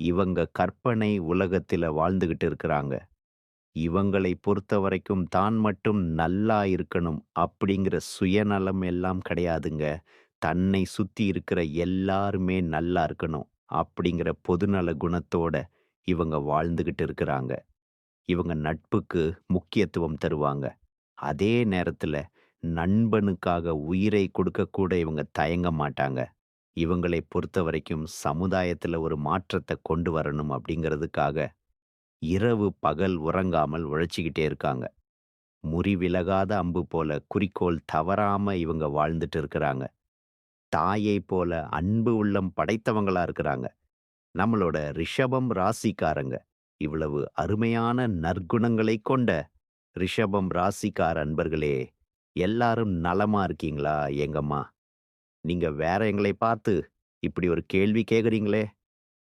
இவங்க கற்பனை உலகத்துல வாழ்ந்துகிட்டு இருக்கிறாங்க. இவங்களை பொறுத்த வரைக்கும் தான் மட்டும் நல்லா இருக்கணும் அப்படிங்கிற சுயநலம் எல்லாம் கிடையாதுங்க. தன்னை சுத்தி இருக்கிற எல்லாருமே நல்லா இருக்கணும் அப்படிங்கிற பொதுநல குணத்தோட இவங்க வாழ்ந்துகிட்டு இருக்கிறாங்க. இவங்க நட்புக்கு முக்கியத்துவம் தருவாங்க. அதே நேரத்துல நண்பனுக்காக உயிரை கொடுக்கக்கூட இவங்க தயங்க மாட்டாங்க. இவங்களை பொறுத்த வரைக்கும் சமுதாயத்துல ஒரு மாற்றத்தை கொண்டு வரணும் அப்படிங்கிறதுக்காக இரவு பகல் உறங்காமல் உழைச்சிக்கிட்டே இருக்காங்க. முறிவிலகாத அம்பு போல குறிக்கோள் தவறாம இவங்க வாழ்ந்துட்டு இருக்கிறாங்க. தாயை போல அன்பு உள்ளம் படைத்தவங்களா இருக்கிறாங்க. நம்மளோட ரிஷபம் ராசிக்காரங்க. இவ்வளவு அருமையான நற்குணங்களை கொண்ட ரிஷபம் ராசிக்கார அன்பர்களே எல்லாரும் நலமா இருக்கீங்களா எங்கம்மா? நீங்க வேற எங்களை பார்த்து இப்படி ஒரு கேள்வி கேக்குறீங்களே?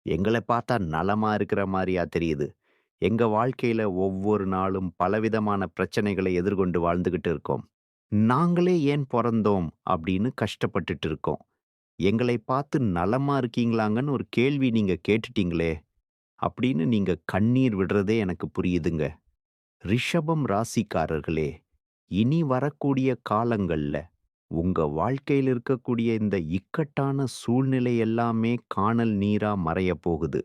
எங்களை பார்த்தா நலமா இருக்கிற மாதிரியா தெரியுது. எங்க வாழ்க்கையில ஒவ்வொரு நாளும் பலவிதமான பிரச்சனைகளை எதிர்கொண்டு வாழ்ந்துகிட்டு இருக்கோம். நாங்களே ஏன் பிறந்தோம் அப்படின்னு கஷ்டப்பட்டுட்டு இருக்கோம். எங்களை பார்த்து நலமா இருக்கீங்களாங்கன்னு ஒரு கேள்வி நீங்க கேட்டுட்டீங்களே? அப்படின்னு நீங்க கண்ணீர் விடுறதே எனக்கு புரியுதுங்க. ரிஷபம் ராசிக்காரர்களே இனி வரக்கூடிய காலங்கள்ல உங்க வாழ்க்கையில் இருக்கக்கூடிய இந்த இக்கட்டான சூழ்நிலை எல்லாமே காணல் நீரா மறையப் போகுது.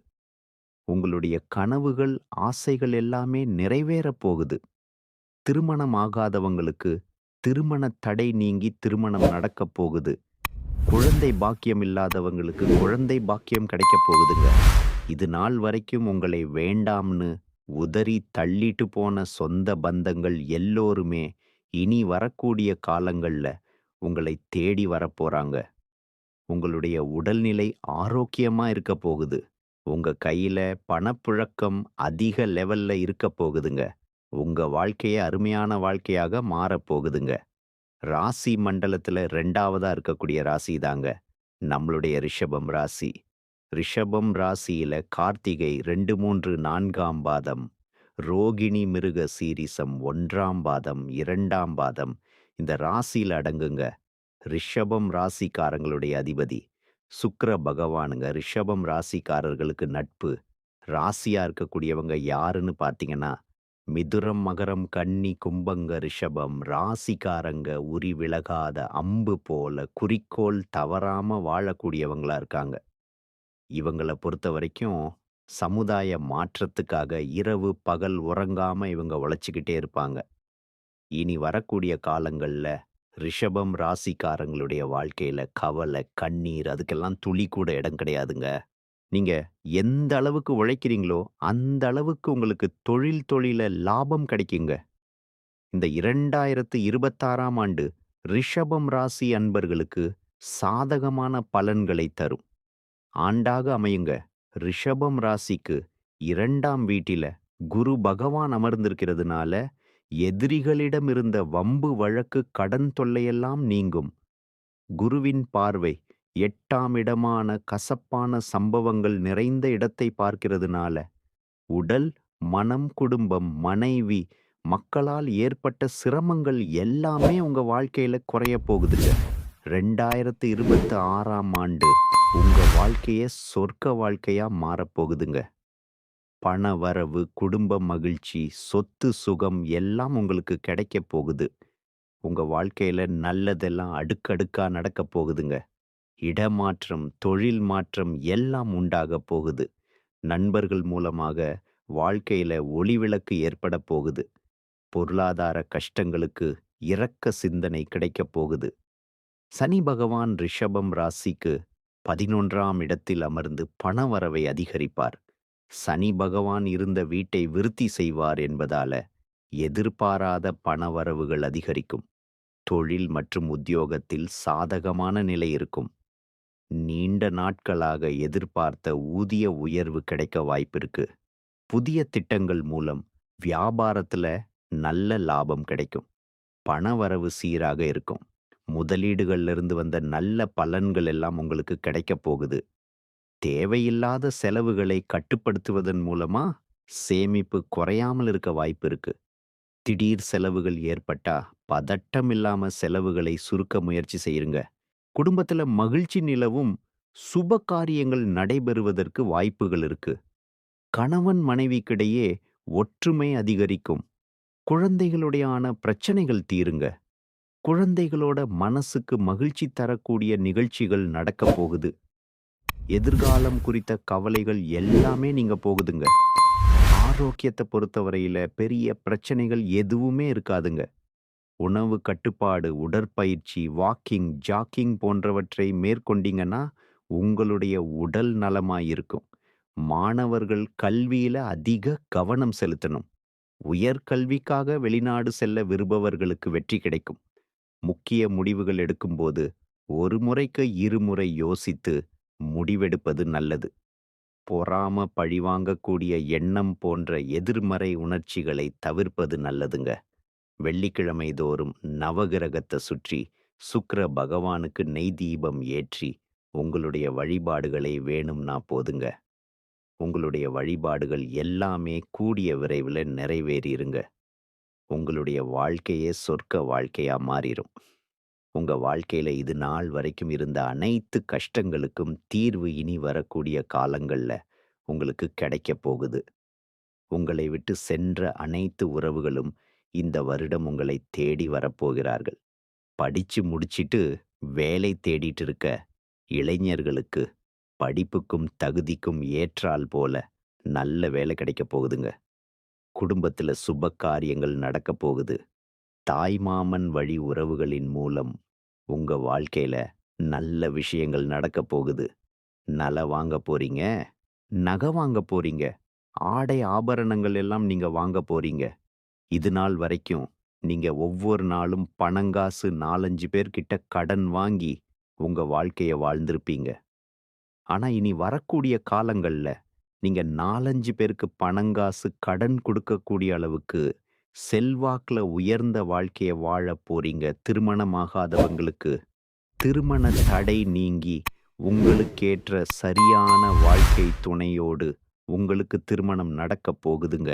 உங்களுடைய கனவுகள் ஆசைகள் எல்லாமே நிறைவேறப் போகுது. திருமணம் ஆகாதவங்களுக்கு திருமண தடை நீங்கி திருமணம் நடக்கப் போகுது. குழந்தை பாக்கியம் இல்லாதவங்களுக்கு குழந்தை பாக்கியம் கிடைக்கப் போகுதுங்க. இது நாள் வரைக்கும் உங்களை வேண்டாம்னு உதறி தள்ளிட்டு போன சொந்த பந்தங்கள் எல்லோருமே இனி வரக்கூடிய காலங்களில் உங்களை தேடி வரப்போறாங்க. உங்களுடைய உடல்நிலை ஆரோக்கியமா இருக்க போகுது. உங்க கையில பணப்புழக்கம் அதிக லெவல்ல இருக்க போகுதுங்க. உங்க வாழ்க்கையை அருமையான வாழ்க்கையாக மாறப் போகுதுங்க. ராசி மண்டலத்துல ரெண்டாவதா இருக்கக்கூடிய ராசி தாங்க. நம்மளுடைய ரிஷபம் ராசி. ரிஷபம் ராசியில கார்த்திகை ரெண்டு மூன்று நான்காம் பாதம். ரோகிணி மிருக சீரிசம் ஒன்றாம் பாதம் இரண்டாம் பாதம். இந்த ராசியில் அடங்குங்க. ரிஷபம் ராசிக்காரங்களுடைய அதிபதி. சுக்கர பகவானுங்க. ரிஷபம் ராசிக்காரர்களுக்கு நட்பு. ராசியா இருக்கக்கூடியவங்க யாருன்னு பார்த்தீங்கன்னா மிதுரம் மகரம் கன்னி கும்பங்க ரிஷபம் ராசிக்காரங்க உரி விலகாத அம்பு போல குறிக்கோள் தவறாம வாழக்கூடியவங்களா இருக்காங்க. இவங்களை பொறுத்த வரைக்கும் சமுதாய மாற்றத்துக்காக இரவு பகல் உறங்காம இவங்க உழைச்சிக்கிட்டே இருப்பாங்க. இனி வரக்கூடிய காலங்கள்ல ரிஷபம் ராசிக்காரங்களுடைய வாழ்க்கையில கவலை கண்ணீர் அதுக்கெல்லாம் துளி கூட இடம் கிடையாதுங்க. நீங்க எந்த அளவுக்கு உழைக்கிறீங்களோ அந்த அளவுக்கு உங்களுக்கு தொழில் தொழில லாபம் கிடைக்குங்க. இந்த இரண்டாயிரத்து இருபத்தாறாம் ஆண்டு ரிஷபம் ராசி அன்பர்களுக்கு சாதகமான பலன்களை தரும். ஆண்டாக அமையுங்க. ரிஷபம் ராசிக்கு இரண்டாம் வீட்டில குரு பகவான் அமர்ந்திருக்கிறதுனால எதிரிகளிடம் இருந்த வம்பு வழக்கு கடன் தொல்லையெல்லாம் நீங்கும். குருவின் பார்வை எட்டாம் இடமான கசப்பான சம்பவங்கள் நிறைந்த இடத்தை பார்க்கிறதுனால உடல் மனம் குடும்பம் மனைவி மக்களால் ஏற்பட்ட சிரமங்கள் எல்லாமே உங்க வாழ்க்கையில குறைய போகுதுங்க. ரெண்டாயிரத்து இருபத்தி ஆறாம் ஆண்டு உங்க வாழ்க்கையை சொர்க்க வாழ்க்கையா மாறப்போகுதுங்க. பண வரவு குடும்ப மகிழ்ச்சி சொத்து சுகம் எல்லாம் உங்களுக்கு கிடைக்க போகுது. உங்க வாழ்க்கையில நல்லதெல்லாம் அடுக்கடுக்கா நடக்க போகுதுங்க. இடமாற்றம் தொழில் மாற்றம் எல்லாம் உண்டாக போகுது. நண்பர்கள் மூலமாக வாழ்க்கையில ஒளிவிளக்கு ஏற்பட போகுது. பொருளாதார கஷ்டங்களுக்கு இரக்க சிந்தனை கிடைக்கப் போகுது. சனி பகவான் ரிஷபம் ராசிக்கு பதினொன்றாம் இடத்தில் அமர்ந்து பணவரவை அதிகரிப்பார். சனி பகவான் இருந்த வீட்டை விருத்தி செய்வார் என்பதால எதிர்பாராத பணவரவுகள் அதிகரிக்கும் தொழில் மற்றும் உத்தியோகத்தில் சாதகமான நிலை இருக்கும் நீண்ட நாட்களாக எதிர்பார்த்த ஊதிய உயர்வு கிடைக்க வாய்ப்பிருக்கு புதிய திட்டங்கள் மூலம் வியாபாரத்துல நல்ல லாபம் கிடைக்கும். பணவரவு சீராக இருக்கும். முதலீடுகள்ல இருந்து வந்த நல்ல பலன்கள் எல்லாம் உங்களுக்கு கிடைக்கப் போகுது. தேவையில்லாத செலவுகளை கட்டுப்படுத்துவதன் மூலமா சேமிப்பு குறையாமல் இருக்க வாய்ப்பு இருக்கு. திடீர் செலவுகள் ஏற்பட்டா பதட்டம் இல்லாம செலவுகளை சுருக்க முயற்சி செய்யுங்க. குடும்பத்துல மகிழ்ச்சி நிலவும் சுப காரியங்கள் நடைபெறுவதற்கு வாய்ப்புகள் இருக்கு. கணவன் மனைவிக்கிடையே ஒற்றுமை அதிகரிக்கும். குழந்தைகளுடையான பிரச்சனைகள் தீருங்க. குழந்தைகளோட மனசுக்கு மகிழ்ச்சி தரக்கூடிய நிகழ்ச்சிகள் நடக்கப் போகுது. எதிர்காலம் குறித்த கவலைகள் எல்லாமே நீங்கள் போகுதுங்க. ஆரோக்கியத்தை பொறுத்தவரையில் பெரிய பிரச்சனைகள் எதுவுமே இருக்காதுங்க. உணவு கட்டுப்பாடு, உடற்பயிற்சி, வாக்கிங், ஜாக்கிங் போன்றவற்றை மேற்கொண்டீங்கன்னா உங்களுடைய உடல் நலமா இருக்கும். மாணவர்கள் கல்வியில் அதிக கவனம் செலுத்தணும். உயர்கல்விக்காக வெளிநாடு செல்ல விரும்பவர்களுக்கு வெற்றி கிடைக்கும். முக்கிய முடிவுகள் எடுக்கும்போது ஒரு முறைக்கு இருமுறை யோசித்து முடிவெடுப்பது நல்லது. பொறாம பழிவாங்கக்கூடிய எண்ணம் போன்ற எதிர்மறை உணர்ச்சிகளை தவிர்ப்பது நல்லதுங்க. வெள்ளிக்கிழமை தோறும் நவகிரகத்தை சுற்றி சுக்கிர பகவானுக்கு நெய் தீபம் ஏற்றி உங்களுடைய வழிபாடுகளை வேணும்னா போதுங்க. உங்களுடைய வழிபாடுகள் எல்லாமே கூடிய விரைவில் நிறைவேறிருங்க. உங்களுடைய வாழ்க்கையே சொர்க்க வாழ்க்கையா மாறிரும். உங்க வாழ்க்கையில இது நாள் வரைக்கும் இருந்த அனைத்து கஷ்டங்களுக்கும் தீர்வு இனி வரக்கூடிய காலங்கள்ல உங்களுக்கு கிடைக்கப் போகுது. உங்களை விட்டு சென்ற அனைத்து உறவுகளும் இந்த வருடம் உங்களை தேடி வரப்போகிறார்கள். படிச்சு முடிச்சிட்டு வேலை தேடிட்டு இருக்க இளைஞர்களுக்கு படிப்புக்கும் தகுதிக்கும் ஏற்றால் போல நல்ல வேலை கிடைக்கப் போகுதுங்க. குடும்பத்துல சுப காரியங்கள் நடக்கப் போகுது. தாய்மாமன் வழி உறவுகளின் மூலம் உங்க வாழ்க்கையில நல்ல விஷயங்கள் நடக்கப் போகுது. நல வாங்க போறீங்க, நகை வாங்க போறீங்க, ஆடை ஆபரணங்கள் எல்லாம் நீங்க வாங்க போறீங்க. இது நாள் வரைக்கும் நீங்க ஒவ்வொரு நாளும் பணங்காசு 4, 5 பேர்கிட்ட கடன் வாங்கி உங்க வாழ்க்கைய வாழ்ந்திருப்பீங்க. ஆனா இனி வரக்கூடிய காலங்கள்ல நீங்க 4, 5 பேருக்கு பணங்காசு கடன் கொடுக்கக்கூடிய அளவுக்கு செல்வாக்குல உயர்ந்த வாழ்க்கைய வாழப் போறீங்க. திருமணமாகாதவங்களுக்கு திருமண தடை நீங்கி உங்களுக்கேற்ற சரியான வாழ்க்கை துணையோடு உங்களுக்கு திருமணம் நடக்கப் போகுதுங்க.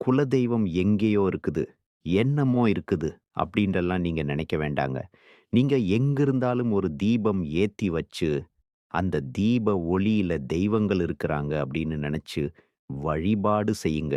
குலதெய்வம் எங்கேயோ இருக்குது, என்னமோ இருக்குது அப்படின்றெல்லாம் நீங்க நினைக்க வேண்டாங்க. நீங்க எங்கிருந்தாலும் ஒரு தீபம் ஏத்தி வச்சு, அந்த தீப ஒளியில தெய்வங்கள் இருக்கிறாங்க அப்படின்னு நினைச்சு வழிபாடு செய்யுங்க.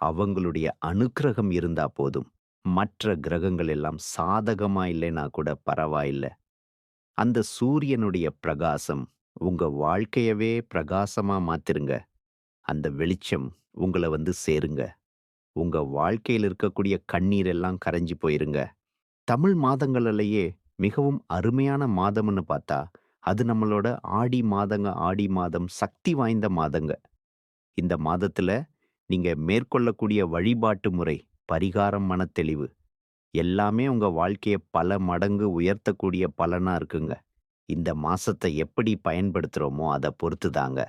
அவங்களுடைய அனுக்கிரகம் இருந்தா போதும். மற்ற கிரகங்கள் எல்லாம் சாதகமா இல்லைனா கூட பரவாயில்ல. அந்த சூரியனுடைய பிரகாசம் உங்க வாழ்க்கையவே பிரகாசமா மாத்திருங்க. அந்த வெளிச்சம் உங்களை வந்து சேருங்க. உங்க வாழ்க்கையில இருக்கக்கூடிய கண்ணீர் எல்லாம் கரைஞ்சு போயிருங்க. தமிழ் மாதங்களிலேயே மிகவும் அருமையான மாதம்னு பார்த்தா, அது நம்மளோட ஆடி மாதங்க. ஆடி மாதம் சக்தி வாய்ந்த மாதங்க. இந்த மாதத்துல நீங்க மேற்கொள்ளக்கூடிய வழிபாட்டு முறை, பரிகாரம், மனத்தெளிவு எல்லாமே உங்க வாழ்க்கைய பல மடங்கு உயர்த்தக்கூடிய பலனா இருக்குங்க. இந்த மாசத்தை எப்படி பயன்படுத்துறோமோ அத பொறுத்து தாங்க.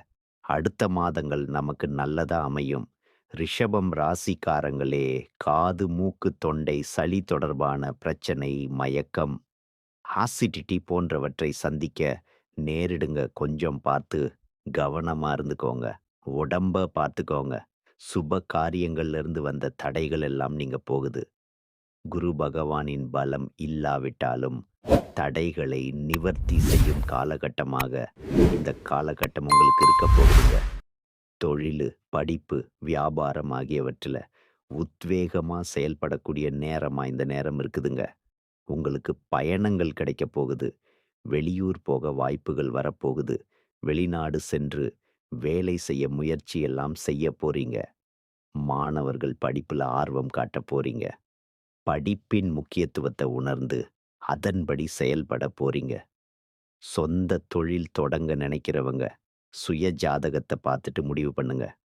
அடுத்த மாதங்கள் நமக்கு நல்லதா அமையும். ரிஷபம் ராசிக்காரங்களே, காது, மூக்கு, தொண்டை, சளி தொடர்பான பிரச்சனை, மயக்கம், ஆசிடிட்டி போன்றவற்றை சந்திக்க நேரிடுங்க. கொஞ்சம் பார்த்து கவனமா இருந்துக்கோங்க. உடம்ப பார்த்துக்கோங்க. சுப காரியங்கள்லேருந்து வந்த தடைகள் எல்லாம் நீங்க போகுது. குரு பகவானின் பலம் இல்லாவிட்டாலும் தடைகளை நிவர்த்தி செய்யும் காலகட்டமாக இந்த காலகட்டம் உங்களுக்கு இருக்க போகுதுங்க. தொழில் படிப்பு, வியாபாரம் ஆகியவற்றில் உத்வேகமாக செயல்படக்கூடிய நேரமாக இந்த நேரம் இருக்குதுங்க. உங்களுக்கு பயணங்கள் கிடைக்கப் போகுது. வெளியூர் போக வாய்ப்புகள் வரப்போகுது. வெளிநாடு சென்று வேலை செய்ய முயற்சி எல்லாம் செய்ய போறீங்க. மாணவர்கள் படிப்புல ஆர்வம் காட்ட போறீங்க. படிப்பின் முக்கியத்துவத்தை உணர்ந்து, அதன்படி செயல்பட போறீங்க. சொந்த தொழில் தொடங்க நினைக்கிறவங்க, சுய ஜாதகத்தை பார்த்துட்டு முடிவு பண்ணுங்க.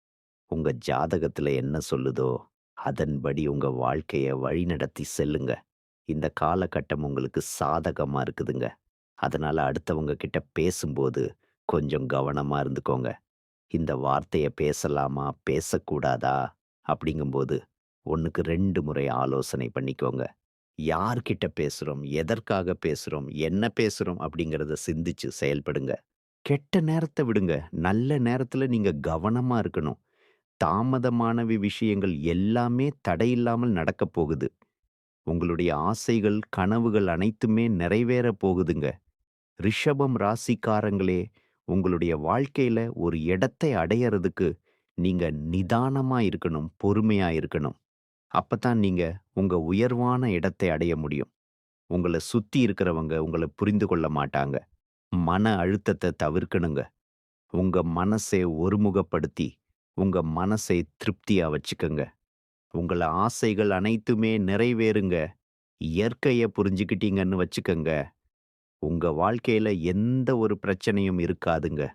உங்க ஜாதகத்துல என்ன சொல்லுதோ, அதன்படி உங்க வாழ்க்கைய வழிநடத்தி செல்லுங்க. இந்த காலகட்டம் உங்களுக்கு சாதகமா இருக்குதுங்க. அதனால அடுத்தவங்க கிட்ட பேசும்போது கொஞ்சம் கவனமா இருந்துக்கோங்க. இந்த வார்த்தைய பேசலாமா? பேசக்கூடாதா? அப்படிங்கும்போது 1க்கு 2 முறை ஆலோசனை பண்ணிக்கோங்க. யார்கிட்ட பேசுறோம்? எதற்காக பேசுறோம்? என்ன பேசுறோம்? அப்படிங்கிறத சிந்திச்சு செயல்படுங்க. கெட்ட நேரத்தை விடுங்க. நல்ல நேரத்துல நீங்க கவனமா இருக்கணும். தாமதமானவை விஷயங்கள் எல்லாமே தடையில்லாமல் நடக்கப் போகுது. உங்களுடைய ஆசைகள், கனவுகள் அனைத்துமே நிறைவேறப் போகுதுங்க. ரிஷபம் ராசிக்காரங்களே, உங்களுடைய வாழ்க்கையில ஒரு இடத்தை அடையறதுக்கு நீங்க நிதானமா இருக்கணும், பொறுமையா இருக்கணும். அப்பதான் நீங்க உங்க உயர்வான இடத்தை அடைய முடியும். உங்கள சுத்தி இருக்கிறவங்க உங்களை புரிந்து கொள்ள மாட்டாங்க. மன அழுத்தத்தை தவிர்க்கணுங்க. உங்க மனசை ஒருமுகப்படுத்தி, உங்க மனசை திருப்தியா வச்சுக்கங்க. உங்கள ஆசைகள் அனைத்துமே நிறைவேறுங்க. இயற்கைய புரிஞ்சுக்கிட்டீங்கன்னு வச்சுக்கோங்க உங்க வாழ்க்கையில எந்த ஒரு பிரச்சனையும் இருக்காதுங்க.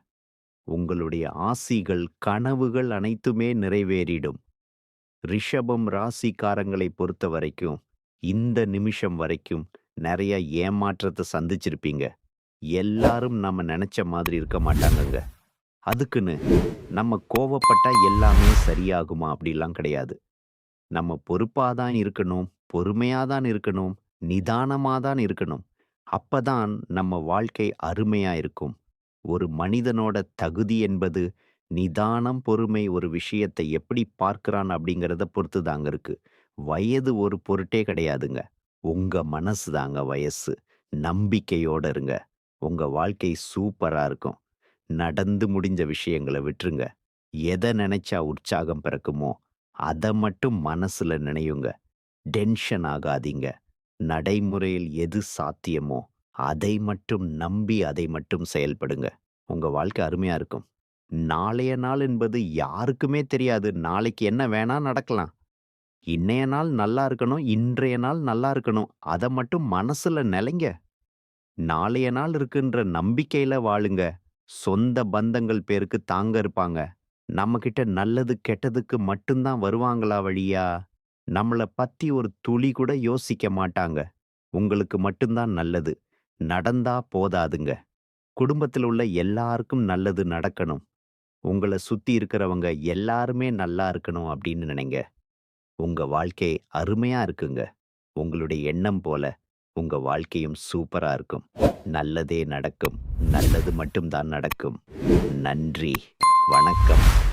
உங்களுடைய ஆசிகள், கனவுகள் அனைத்துமே நிறைவேறிடும். ரிஷபம் ராசிக்காரங்களைப் பொறுத்தவரைக்கும், இந்த நிமிஷம் வரைக்கும் நிறைய ஏமாற்றத்தை சந்திச்சிருப்பீங்க. எல்லாரும் நம்ம நினைச்ச மாதிரி இருக்க மாட்டாங்கங்க. அதுக்குன்னு நம்ம கோவப்பட்டா எல்லாமே சரியாகுமா? அப்படிலாம் கிடையாது. நம்ம பொறுப்பா தான் இருக்கணும், பொறுமையா தான் இருக்கணும், நிதானமாக தான் இருக்கணும். அப்பதான் நம்ம வாழ்க்கை அருமையா இருக்கும். ஒரு மனிதனோட தகுதி என்பது நிதானம், பொறுமை ஒரு விஷயத்தை எப்படி பார்க்கிறான் அப்படிங்கிறத பொறுத்து தாங்க இருக்கு. வயது ஒரு பொருட்டே கிடையாதுங்க. உங்க மனசு தாங்க வயசு. நம்பிக்கையோட இருங்க. உங்க வாழ்க்கை சூப்பரா இருக்கும். நடந்து முடிஞ்ச விஷயங்கள விட்டுருங்க. எத நினைச்சா உற்சாகம் பிறக்குமோ, அத மட்டும் மனசுல நினையுங்க. டென்ஷன் ஆகாதீங்க. நடைமுறையில் எது சாத்தியமோ, அதை மட்டும் நம்பி அதை மட்டும் செயல்படுங்க. உங்க வாழ்க்கை அருமையா இருக்கும். நாளைய நாள் என்பது யாருக்குமே தெரியாது. நாளைக்கு என்ன வேணா நடக்கலாம். இன்னைய நாள் நல்லா இருக்கணும், இன்றைய நாள் நல்லா இருக்கணும். அத மட்டும் மனசுல நிலைங்க நாளைய நாள் இருக்குன்ற நம்பிக்கையில வாழுங்க. சொந்த பந்தங்கள் பேருக்கு தாங்க இருப்பாங்க. நம்மகிட்ட நல்லது, கெட்டதுக்கு மட்டும் தான் வருவாங்களா வழியா? நம்மள பத்தி ஒரு துளி கூட யோசிக்க மாட்டாங்க. உங்களுக்கு மட்டும் தான் நல்லது. நடந்தா போதாதுங்க. குடும்பத்துல உள்ள எல்லாருக்கும் நல்லது நடக்கணும். உங்கள சுத்தி இருக்கிறவங்க எல்லாருமே நல்லா இருக்கணும் அப்படின்னு நினைங்க. உங்க வாழ்க்கை அருமையா இருக்குங்க. உங்களுடைய எண்ணம் போல உங்க வாழ்க்கையும் சூப்பரா இருக்கும். நல்லதே நடக்கும். நல்லது மட்டும் தான் நடக்கும். நன்றி. வணக்கம்.